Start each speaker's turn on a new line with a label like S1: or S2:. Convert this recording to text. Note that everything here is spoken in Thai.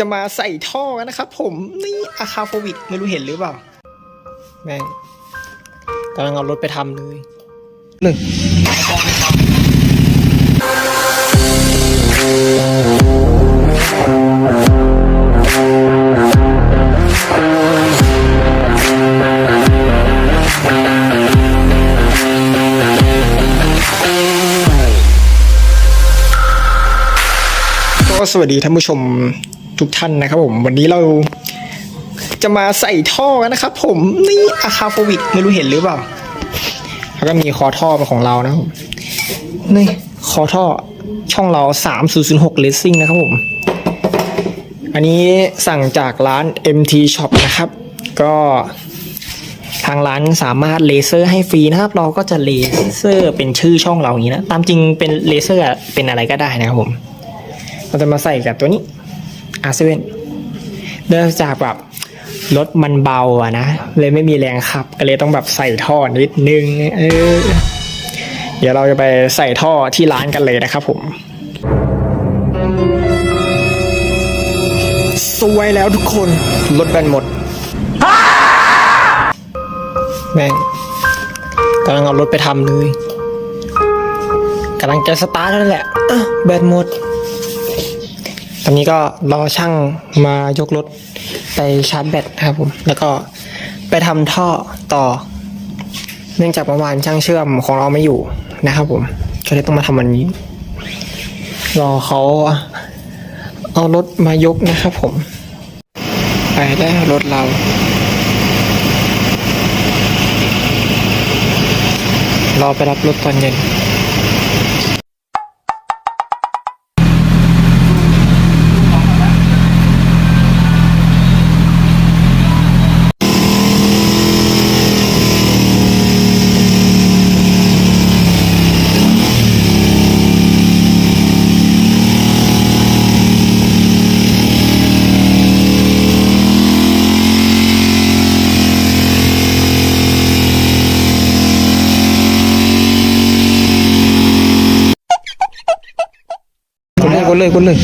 S1: จะมาใส่ท่อกันนะครับผมนี่อาคาโฟวิกไม่รู้เห็นหรือเปล่า แม่งกำลังเอารถไปทำเลยหนึ่งก็สวัสดีท่านผู้ชม ทุกท่านนะครับผมวันนี้เราจะมาใส่ท่อกันนะครับผมนี่อาคาโฟวิกไม่รู้เห็นหรือเปล่า แล้วก็มีคอท่อเป็นของเรานะครับผมนี่คอท่อช่องเรา 3006 Racing นะครับผม อันนี้สั่งจากร้าน MT Shop นะครับ ก็ทางร้านสามารถเลเซอร์ให้ฟรีนะครับ เราก็จะเลเซอร์เป็นชื่อช่องเราอย่างนี้นะ ตามจริงเป็นเลเซอร์เป็นอะไรก็ได้นะครับผม เราจะมาใส่กับตัวนี้ อาเซเว่นเนื่องจากแบบรถมันเบาอะนะ เลยไม่มีแรงขับ ก็เลยต้องแบบใส่ท่อนิดนึง เออ เดี๋ยวเราจะไปใส่ท่อที่ร้านกันเลยนะครับผม สวยแล้วทุกคน รถแบนหมดแม่งกำลังเอารถไปทำเลยกำลังจะสตาร์ทแล้วแหละแบตหมด ตอนนี้ก็รอช่างมายกรถไปชาร์จแบตนะครับผม แล้วก็ไปทำท่อต่อ เนื่องจากเมื่อวานช่างเชื่อมของเราไม่อยู่นะครับผม ก็เลยต้องมาทำวันนี้ รอเขาเอารถมายกนะครับผม ไปแล้รถเรารอไปรับรถตอนเย็น เลยกดเลย